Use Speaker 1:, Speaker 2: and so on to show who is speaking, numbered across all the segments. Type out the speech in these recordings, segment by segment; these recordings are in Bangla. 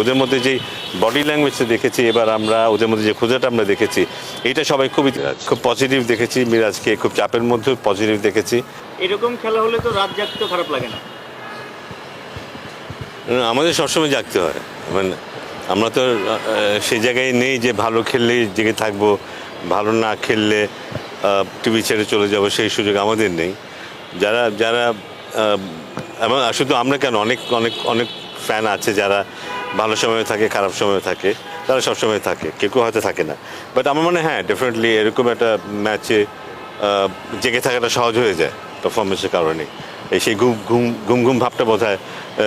Speaker 1: ওদের মধ্যে যে বডি ল্যাঙ্গুয়েজটা দেখেছি এবার আমরা ওদের মধ্যে যে খোঁজাটা আমরা দেখেছি এটা সবাই খুবই খুব পজিটিভ দেখেছি মিরাজকে খুব চাপের মধ্যে পজিটিভ দেখেছি।
Speaker 2: এরকম খেলা হলে তো রাত জাগতে খারাপ লাগে না।
Speaker 1: আমাদের সবসময় জাগতে হয়। মানে আমরা তো সেই জায়গায় নেই যে ভালো খেললেই জেগে থাকব ভালো না খেললে টিভি ছেড়ে চলে যাব সেই সুযোগ আমাদের নেই। যারা যারা এবং শুধু আমরা কেন অনেক অনেক অনেক ফ্যান আছে যারা ভালো সময় থাকে, খারাপ সময় থাকে, তারা সবসময় থাকে, কেউ কেউ হয়তো থাকে না। বাট আমার মনে হয় ডেফিনেটলি এরকম একটা ম্যাচে জেগে থাকাটা সহজ হয়ে যায় পারফরমেন্সের কারণে। এই সেই ঘুম ঘুম ঘুম ঘুম ভাবটা বোধ হয়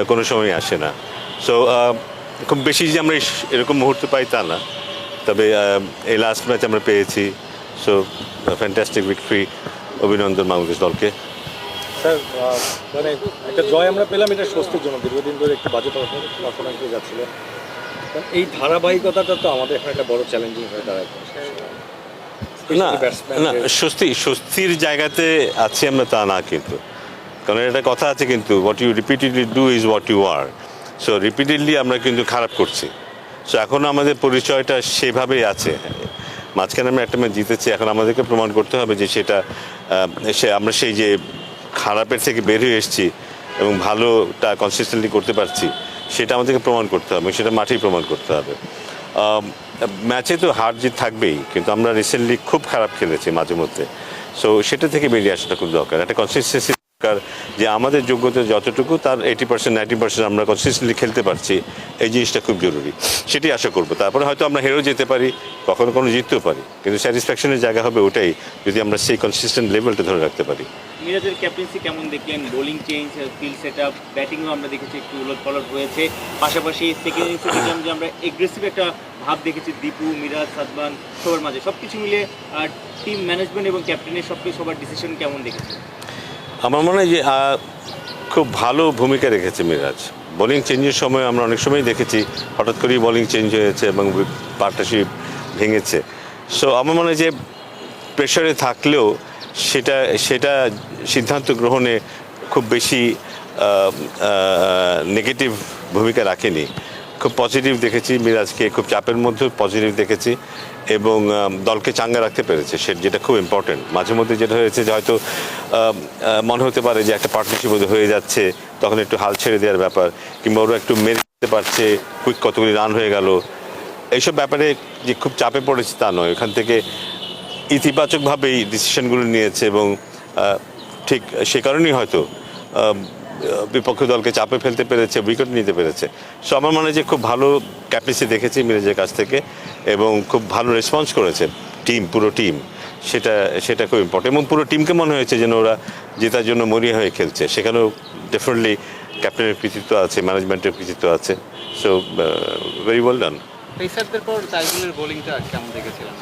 Speaker 1: কোনো সময় আসে না। সো খুব বেশি যে আমরা এরকম মুহূর্ত পাই তা না। তবে এই লাস্ট ম্যাচ আমরা পেয়েছি। সো ফ্যান্টাস্টিক উইক্টরি অভিনন্দন বাংলাদেশ দলকে।
Speaker 3: স্যার মানে একটা জয় আমরা পেলাম এটা স্বস্তির জন্য। দীর্ঘদিন ধরে একটু বাজে পারফরমেন্স হয়ে যাচ্ছিল এই ধারাবাহিকতাটা তো আমাদের এখন একটা বড় চ্যালেঞ্জিং হয়ে দাঁড়ায়।
Speaker 1: না না স্বস্তি স্বস্তির জায়গাতে আছি আমরা তা না কিন্তু। কারণ এটা কথা আছে কিন্তু what you repeatedly do is what you are so repeatedly আমরা কিন্তু খারাপ করছি। সো এখন আমাদের পরিচয়টা সেভাবেই আছে। মাঝখানে আমরা একটা ম্যাচ জিতেছি এখন আমাদেরকে প্রমাণ করতে হবে যে সেটা সে আমরা সেই যে খারাপের থেকে বের হয়ে এসেছি এবং ভালোটা কনসিস্টেন্টলি করতে পারছি, সেটা আমাদেরকে প্রমাণ করতে হবে সেটা মাঠেই প্রমাণ করতে হবে। ম্যাচে তো হার জিত থাকবেই, কিন্তু আমরা রিসেন্টলি খুব খারাপ খেলেছি মাঝে মধ্যে। সো সেটা থেকে বেরিয়ে আসাটা খুব দরকার। একটা কনসিস্টেন্সি দরকার যে আমাদের যোগ্যতা যতটুকু, তার এইটি পার্সেন্ট নাইনটি পার্সেন্ট আমরা কনসিস্টেন্টলি খেলতে পারছি। এই জিনিসটা খুব জরুরি। সেটি আশা করব। তারপরে হয়তো আমরা হেরেও যেতে পারি, কখনো কখনো জিততেও পারি। কিন্তু স্যাটিসফ্যাকশনের জায়গা হবে ওটাই, যদি আমরা সেই কনসিস্টেন্ট লেভেলটা ধরে রাখতে পারি।
Speaker 2: মিরাজের ক্যাপ্টেন্সি কেমন দেখলেন? Bowling change field set up ব্যাটিংও আমরা দেখেছি একটু উলট পালট হয়েছে। পাশাপাশি সেকেন্ড ইনিংসে দেখলাম যে আমরা এগ্রেসিভ একটা ভাব দেখেছি দীপু, মিরাজ সাদমান সবার মাঝে। সব কিছু মিলে টিম ম্যানেজমেন্ট এবং ক্যাপ্টেনের সব কিছু সবার ডিসিশন কেমন দেখেছি
Speaker 1: আমার মনে হয় যে খুব ভালো ভূমিকা রেখেছে মিরাজ। বোলিং চেঞ্জের সময় আমরা অনেক সময় দেখেছি, হঠাৎ করেই বোলিং চেঞ্জ হয়েছে এবং পার্টনারশিপ ভেঙেছে। সো আমার মনে হয় যে প্রেশারে থাকলেও সেটা সেটা সিদ্ধান্ত গ্রহণে খুব বেশি নেগেটিভ ভূমিকা রাখেনি। খুব পজিটিভ দেখেছি, মিরাজকে খুব চাপের মধ্যে পজিটিভ দেখেছি এবং দলকে চাঙ্গা রাখতে পেরেছে, সে যেটা খুব ইম্পর্টেন্ট মাঝে মধ্যে যেটা হয়েছে যে হয়তো মনে হতে পারে যে একটা পার্টনারশিপ হয়ে যাচ্ছে, তখন একটু হাল ছেড়ে দেওয়ার ব্যাপার, কিংবা ওরা একটু মেরে দিতে পারছে কুইক কতগুলি রান হয়ে গেল। এইসব ব্যাপারে যে খুব চাপে পড়েছে তা নয় ওখান থেকে ইতিবাচকভাবেই ডিসিশনগুলো নিয়েছে এবং ঠিক সে কারণেই হয়তো বিপক্ষ দলকে চাপে ফেলতে পেরেছে উইকেট নিতে পেরেছে। সো আমার মনে হয় যে খুব ভালো ক্যাপ্টেন্সি দেখেছি মিরাজের কাছ থেকে এবং খুব ভালো রেসপন্স করেছে টিম পুরো টিম সেটা সেটা খুব ইম্পর্টেন্ট এবং পুরো টিমকে মনে হয়েছে যেন ওরা জেতার জন্য মরিয়া হয়ে খেলছে। সেখানেও ডেফিনেটলি ক্যাপ্টেনের কৃতিত্ব আছে ম্যানেজমেন্টের কৃতিত্ব আছে। সো ভেরি ওয়েল ডান
Speaker 4: পেসারদের পর তাইজুলের বোলিংটা কেমন দেখেছিলাম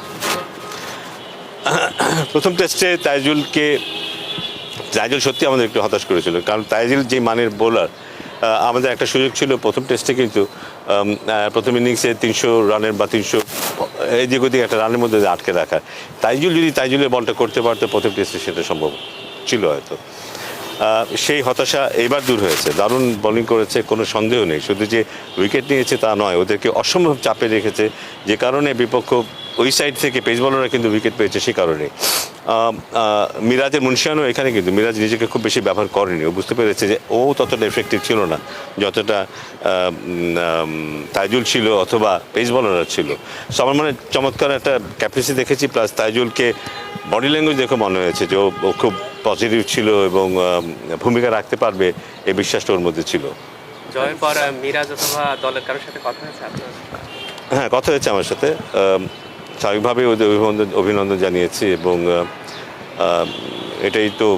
Speaker 1: প্রথম টেস্টে তাইজুলকে তাইজুল সত্যি আমাদের একটু হতাশ করেছিল। কারণ তাইজুল যে মানের বোলার আমাদের একটা সুযোগ ছিল প্রথম টেস্টে কিন্তু প্রথম ইনিংসে তিনশো রানের বা তিনশো এদিক ওদিক একটা রানের মধ্যে আটকে রাখা। তাইজুল যদি তাইজুলের বলটা করতে পারতো, প্রথম টেস্টে সেটা সম্ভব ছিল হয়তো। সেই হতাশা এবার দূর হয়েছে। দারুণ বোলিং করেছে, কোনো সন্দেহ নেই। শুধু যে উইকেট নিয়েছে তা নয়, ওদেরকে অসম্ভব চাপে রেখেছে। যে কারণে বিপক্ষ ওই সাইড থেকে পেস বলাররা কিন্তু উইকেট পেয়েছে সে কারণে। মিরাজের মুন্সিয়ানও এখানে কিন্তু মিরাজ নিজেকে খুব বেশি ব্যবহার করেনি। ও বুঝতে পেরেছে যে ও ততটা এফেক্টিভ ছিল না যতটা তাইজুল ছিল অথবা পেস বলাররা ছিল। সো আমার মনে চমৎকার একটা ক্যাপ্টেন্সি দেখেছি প্লাস তাইজুলকে বডি ল্যাঙ্গুয়েজ দেখে মনে হয়েছে যে ও খুব পজিটিভ ছিল এবং ভূমিকা রাখতে পারবে এই বিশ্বাসটা ওর মধ্যে ছিল।
Speaker 4: জয়ের পর মিরাজ অথবা দলের কারোর সাথে কথা হয়েছে আপনার?
Speaker 1: হ্যাঁ কথা হয়েছে আমার সাথে। স্বাভাবিকভাবেই ওদের অভিনন্দন অভিনন্দন জানিয়েছি এবং এটাই তো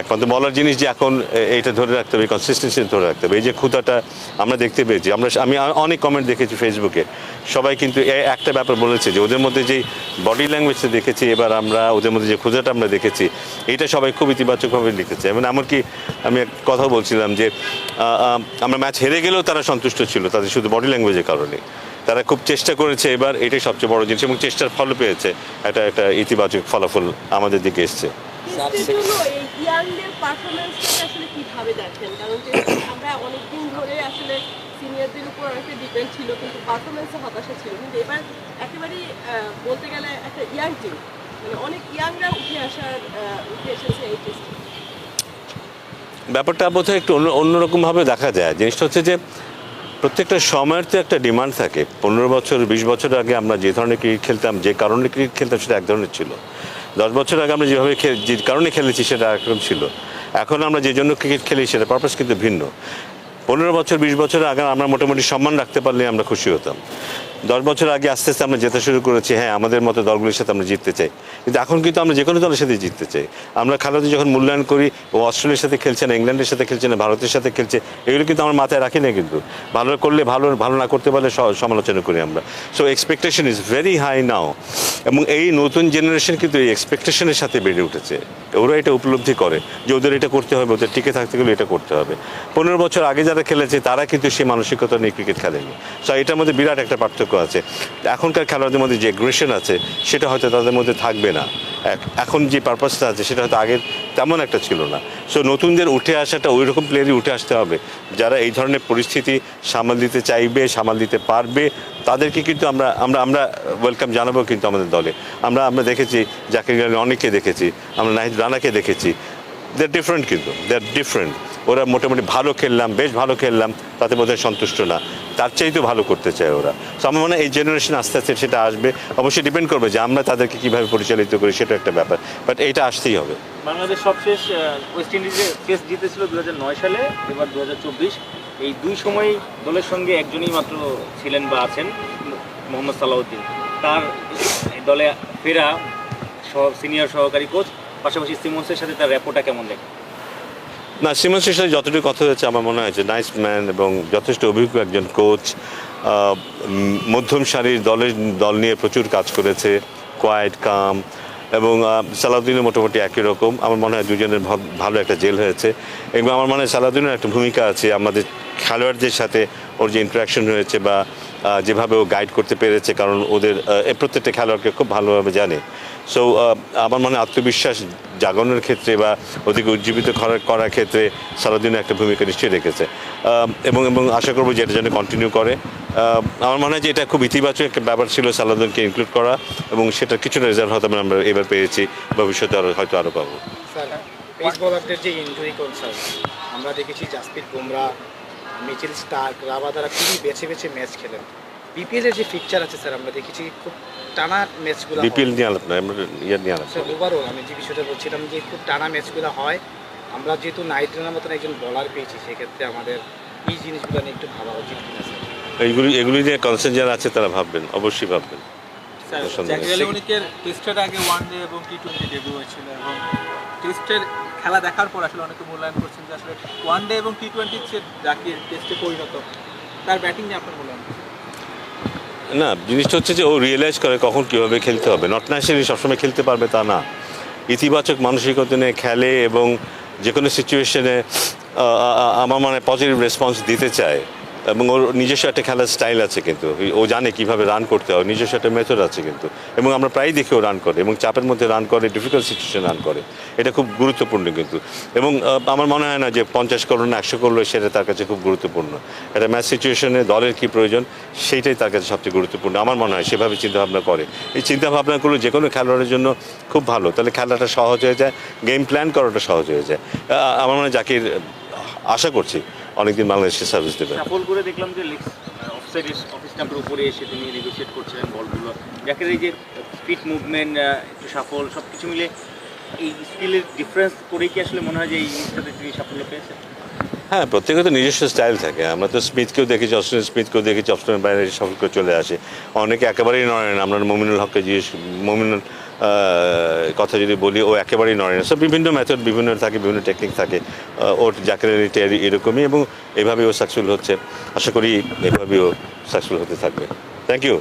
Speaker 1: একমাত্র বলার জিনিস যে এখন এইটা ধরে রাখতে হবে কনসিস্টেন্সি ধরে রাখতে হবে। এই যে ক্ষুদাটা আমরা দেখতে পেয়েছি, আমরা আমি অনেক কমেন্ট দেখেছি ফেসবুকে সবাই কিন্তু একটা ব্যাপার বলেছে যে ওদের মধ্যে যেই বডি ল্যাঙ্গুয়েজটা দেখেছি, এবার আমরা ওদের মধ্যে যে ক্ষুদাটা আমরা দেখেছি, এটা সবাই খুব ইতিবাচকভাবে লিখেছে। এবং এমনকি আমি এক কথা বলছিলাম যে আমরা ম্যাচ হেরে গেলেও তারা সন্তুষ্ট ছিল, তাদের শুধু বডি ল্যাঙ্গুয়েজের কারণে। তারা খুব চেষ্টা করেছে এবার এটাই সবচেয়ে বড় জিনিস এবং চেষ্টার ফল পেয়েছে। একটা একটা ইতিবাচক ফলাফল আমাদের দিকে এসছে।
Speaker 5: সেজন্য এই ইয়াংদের পারফরমেন্সটাকে আসলে কীভাবে দেখেন? কারণ যে আমরা অনেকদিন ধরে আসলে সিনিয়র সিনিয়রদের উপর অনেকটা ডিপেন্ড ছিল কিন্তু পারফরমেন্সে হতাশা ছিল। কিন্তু এবার একেবারেই বলতে গেলে একটা ইয়াং টিম মানে অনেক ইয়াংরা উঠে আসার উঠে এসেছে এই টেস্টে
Speaker 1: ব্যাপারটা বোধহয় একটু অন্য অন্যরকমভাবে দেখা যায়। জিনিসটা হচ্ছে যে প্রত্যেকটা সময়ের তো একটা ডিমান্ড থাকে। পনেরো বছর, বিশ বছর আগে আমরা যে ধরনের ক্রিকেট খেলতাম, যে কারণে ক্রিকেট খেলতাম সেটা এক ধরনের ছিল। দশ বছর আগে আমরা যেভাবে যে কারণে খেলেছি সেটা একরকম ছিল। এখন আমরা যে জন্য ক্রিকেট খেলি সেটা পারপাস কিন্তু ভিন্ন। পনেরো বছর, বিশ বছর আগে আমরা মোটামুটি সম্মান রাখতে পারলে আমরা খুশি হতাম। দশ বছর আগে আস্তে আস্তে আমরা যেতে শুরু করেছি হ্যাঁ আমাদের মতো দলগুলির সাথে আমরা জিততে চাই। কিন্তু এখন কিন্তু আমরা যে কোনো দলের সাথে জিততে চাই। আমরা খেলাতে যখন মূল্যায়ন করি, ও অস্ট্রেলিয়ার সাথে খেলছে না, ইংল্যান্ডের সাথে খেলছে না, ভারতের সাথে খেলছে, এগুলো কিন্তু আমার মাথায় রাখি না কিন্তু। ভালো করলে ভালো ভালো না করতে পারলে সমালোচনা করি আমরা। So expectation is very high now এবং এই নতুন জেনারেশন কিন্তু এই এক্সপেকটেশনের সাথে বেড়ে উঠেছে। ওরা এটা উপলব্ধি করে যে ওদের এটা করতে হবে, ওদের টিকে থাকতে গেলে এটা করতে হবে। পনেরো বছর আগে যারা খেলেছে, তারা কিন্তু সেই মানসিকতা নিয়ে ক্রিকেট খেলেনি। সো এটার মধ্যে বিরাট একটা পার্থক্য। আছে। এখনকার খেলোয়াড়দের মধ্যে যে অ্যাগ্রেশন আছে, সেটা হয়তো তাদের মধ্যে থাকবে না। এখন যে পারপাসটা আছে, সেটা হয়তো আগের তেমন একটা ছিল না। সো নতুনদের উঠে আসাটা ওই রকম প্লেয়ারই উঠে আসতে হবে। যারা এই ধরনের পরিস্থিতি সামাল দিতে চাইবে, সামাল দিতে পারবে, তাদেরকে কিন্তু আমরা আমরা আমরা ওয়েলকাম জানাব কিন্তু আমাদের দলে। আমরা আমরা দেখেছি, জাকির আলী অনেককে দেখেছি, আমরা নাহিদ রানাকে দেখেছি। দে ডিফারেন্ট কিন্তু দে ডিফারেন্ট ওরা মোটামুটি ভালো খেললাম, বেশ ভালো খেললাম, তাতে বোধহয় সন্তুষ্ট না। তার চাইতেও ভালো করতে চায় ওরা। তো আমার মনে হয় এই জেনারেশন আস্তে আস্তে সেটা আসবে। অবশ্যই ডিপেন্ড করবে যে আমরা তাদেরকে কীভাবে পরিচালিত করি, সেটা একটা ব্যাপার। বাট এইটা আসতেই হবে।
Speaker 2: বাংলাদেশ সবশেষ ওয়েস্ট ইন্ডিজে টেস্ট জিতেছিল দু সালে, এবার দু হাজার চব্বিশ। এই দুই সময় দলের সঙ্গে একজনই মাত্র ছিলেন বা আছেন, মোহাম্মদ সালাউদ্দিন। তার দলে ফেরা সিনিয়র সহকারী কোচ পাশাপাশি সিমন্সের সাথে তার র্যাপোটা কেমন দেখে
Speaker 1: না সিমন্সের সাথে যতটুকু কথা হয়েছে আমার মনে হয়েছে নাইস ম্যান এবং যথেষ্ট অভিজ্ঞ একজন কোচ মধ্যম সারির দলের দল নিয়ে প্রচুর কাজ করেছে কোয়াইট কাম এবং আহ, সালাউদ্দিনের মোটামুটি একই রকম। আমার মনে হয় দুজনের ভালো একটা জেল হয়েছে। এবং আমার মনে হয় সালাউদ্দিনের একটা ভূমিকা আছে আমাদের খেলোয়াড়দের সাথে ওর যে ইন্টারাকশন হয়েছে বা যেভাবে ও গাইড করতে পেরেছে কারণ ওদের প্রত্যেকটা খেলোয়াড়কে খুব ভালোভাবে জানে। সো আমার মনে আত্মবিশ্বাস জাগানোর ক্ষেত্রে বা ওদেরকে উজ্জীবিত করার করার ক্ষেত্রে সারাদিনের একটা ভূমিকা নিশ্চয়ই রেখেছে। এবং এবং আশা করব যে এটা যেন কন্টিনিউ করে। আমার মনে হয় যে এটা খুব ইতিবাচক একটা ব্যাপার ছিল সালাউদ্দিনকে ইনক্লুড করা এবং সেটা কিছুটা রেজাল্ট হয়তো আমরা এবার পেয়েছি। ভবিষ্যতে আরও হয়তো আরও পাবো।
Speaker 6: আমরা দেখেছি জাসপ্রীত বুমরা মিচেল স্টার্ক রাবাদারা খুবই বেছে বেছে ম্যাচ খেলেন। বিপিএল এর যে ফিকচার আছে স্যার আমরা দেখেছি খুব টানা ম্যাচগুলো
Speaker 1: বিপিএল নিয়ে আলাপ না আমরা ইয়ার নিয়ে আলাপ
Speaker 6: স্যার ওভারঅল আমি যে বিষয়টা বলছিলাম যে খুব টানা ম্যাচগুলো হয়। আমরা যেহেতু নাইট রানের মতন একজন বলার পেয়েছি সেক্ষেত্রে আমাদের এই জিনিসগুলো নিয়ে একটু ভাবা উচিত কিনা স্যার
Speaker 1: এইগুলি এগুলি নিয়ে কনসার্ন যারা আছে তারা ভাববেন অবশ্যই ভাববেন।
Speaker 7: টেস্টের আগে ওয়ান ডে এবং টি টোয়েন্টি ডেবিউ হয়েছিল এবং টেস্টের খেলা দেখার পর আসলে অনেকে মূল্যায়ন করছেন যে আসলে ওয়ান ডে এবং টি টোয়েন্টির যে জাকির টেস্টে পরিণত। তার ব্যাটিং নিয়ে আপনার মূল্যায়ন?
Speaker 1: না, জিনিসটা হচ্ছে যে ও রিয়েলাইজ করে কখন কীভাবে খেলতে হবে। নট ন্যাশনালি সবসময় খেলতে পারবে তা না। ইতিবাচক মানসিকতা নিয়ে খেলে এবং যে কোনো সিচুয়েশনে আমার মানে পজিটিভ রেসপন্স দিতে চায়। এবং ওর নিজস্ব একটা খেলার স্টাইল আছে কিন্তু। ও জানে কীভাবে রান করতে হয় নিজস্ব একটা মেথড আছে কিন্তু। এবং আমরা প্রায়ই দেখি ও রান করে এবং চাপের মধ্যে রান করে ডিফিকাল্ট সিচুয়েশন রান করে। এটা খুব গুরুত্বপূর্ণ কিন্তু। এবং আমার মনে হয় না যে পঞ্চাশ করল না, একশো করল, সেটা তার কাছে খুব গুরুত্বপূর্ণ। একটা ম্যাচ সিচুয়েশনে দলের কি প্রয়োজন, সেইটাই তার কাছে সবচেয়ে গুরুত্বপূর্ণ। আমার মনে হয় সেভাবে চিন্তাভাবনা করে। এই চিন্তাভাবনাগুলো যে কোনো খেলোয়াড়ের জন্য খুব ভালো। তাহলে খেলাটা সহজ হয়ে যায় গেম প্ল্যান করাটা সহজ হয়ে যায়। আমার মনে হয় জাকির, আশা করছি অনেকদিন বাংলাদেশে সার্ভিস দেবে।
Speaker 2: সাফল করে দেখলাম যে অফসাইড অফ স্ট্যাম্পের উপরে এসে তিনি নেগোসিয়েট করছিলেন বলগুলো। যাকে এই যে স্পিড মুভমেন্ট একটু সাফল সব কিছু মিলে এই স্কিলের ডিফারেন্স করেই কি আসলে মনে হয় যে এই জিনিসটাতে তিনি সাফল্য পেয়েছেন?
Speaker 1: হ্যাঁ প্রত্যেকের তো নিজস্ব স্টাইল থাকে। আমরা তো স্মিথকেও দেখেছি অস্ট্রেলিয়ান স্মিথকেও দেখেছি অস্ট্রেলিয়ান বাইরে সফল করে চলে আসে। অনেকে একেবারেই নড়ে না। আমরা মমিনুল হককে জিজ্ঞেস মমিনুল কথা যদি বলি, ও একেবারেই নড়ে না। সব বিভিন্ন মেথড বিভিন্ন থাকে, বিভিন্ন টেকনিক থাকে। ওর জাকেরিটা এরকমই এবং এভাবেই ও সাকসেসফুল হচ্ছে। আশা করি এভাবেই ও সাকসেসফুল হতে থাকবে। Thank you